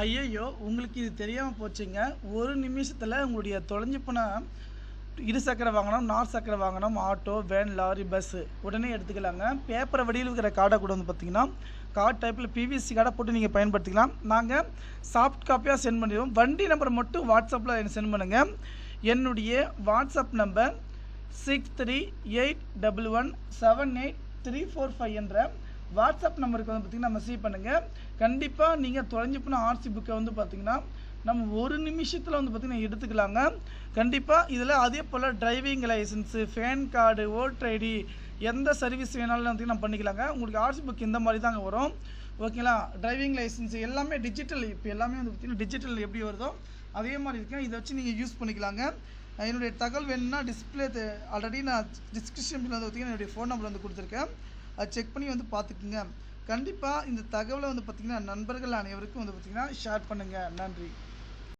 ஐயையோ உங்களுக்கு இது தெரியாமல் போச்சுங்க. ஒரு நிமிஷத்தில் உங்களுடைய தொலைஞ்சு போன இரு சக்கர வாகனம் நார் சக்கர வாகனம் ஆட்டோ வேன் லாரி பஸ்ஸு உடனே எடுத்துக்கலாங்க. பேப்பரை வடிவில் இருக்கிற கார்டை கூட வந்து பார்த்தீங்கன்னா கார்டு டைப்பில் பிவிசி கார்டை போட்டு நீங்கள் பயன்படுத்திக்கலாம். நாங்கள் சாஃப்ட் காப்பியாக சென்ட் பண்ணிடுவோம். வண்டி நம்பர் மட்டும் வாட்ஸ்அப்பில் எனக்கு சென்ட் பண்ணுங்கள் என்னுடைய WhatsApp number six three eight double one seven eight three four five என்ற வாட்ஸ்அப் நம்பருக்கு வந்து பார்த்திங்கன்னா மெசேஜ் பண்ணுங்கள் கண்டிப்பாக நீங்கள் தொலைஞ்சு போன ஆர்சி புக்கை வந்து பார்த்திங்கன்னா நம்ம ஒரு நிமிஷத்தில் வந்து பார்த்திங்கன்னா எடுத்துக்கலாங்க. கண்டிப்பாக இதில் அதே போல் driving licence PAN card voter ID எந்த சர்வீஸ் வேணாலும் வந்து நம்ம பண்ணிக்கலாங்க. உங்களுக்கு ஆர்சி புக் இந்த மாதிரி தாங்க வரும் ஓகேங்களா டிரைவிங் லைசன்ஸ் எல்லாமே டிஜிட்டல் இப்போ எல்லாமே வந்து பார்த்திங்கன்னா டிஜிட்டல் எப்படி வருதோ அதே மாதிரி இருக்கேன் இதை வச்சு நீங்கள் யூஸ் பண்ணிக்கலாங்க. என்னுடைய தகவல் வேணும்னா டிஸ்பிளே ஆல்ரெடி நான் டிஸ்கிரிப்ஷனில் வந்து பார்த்திங்கன்னா என்னுடைய ஃபோன் நம்பர் வந்து கொடுத்துருக்கேன். அதை செக் பண்ணி வந்து பார்த்துக்குங்க. கண்டிப்பாக இந்த தகவலை வந்து பார்த்திங்கன்னா நண்பர்கள் அனைவருக்கும் வந்து பார்த்திங்கன்னா ஷேர் பண்ணுங்கள் நன்றி.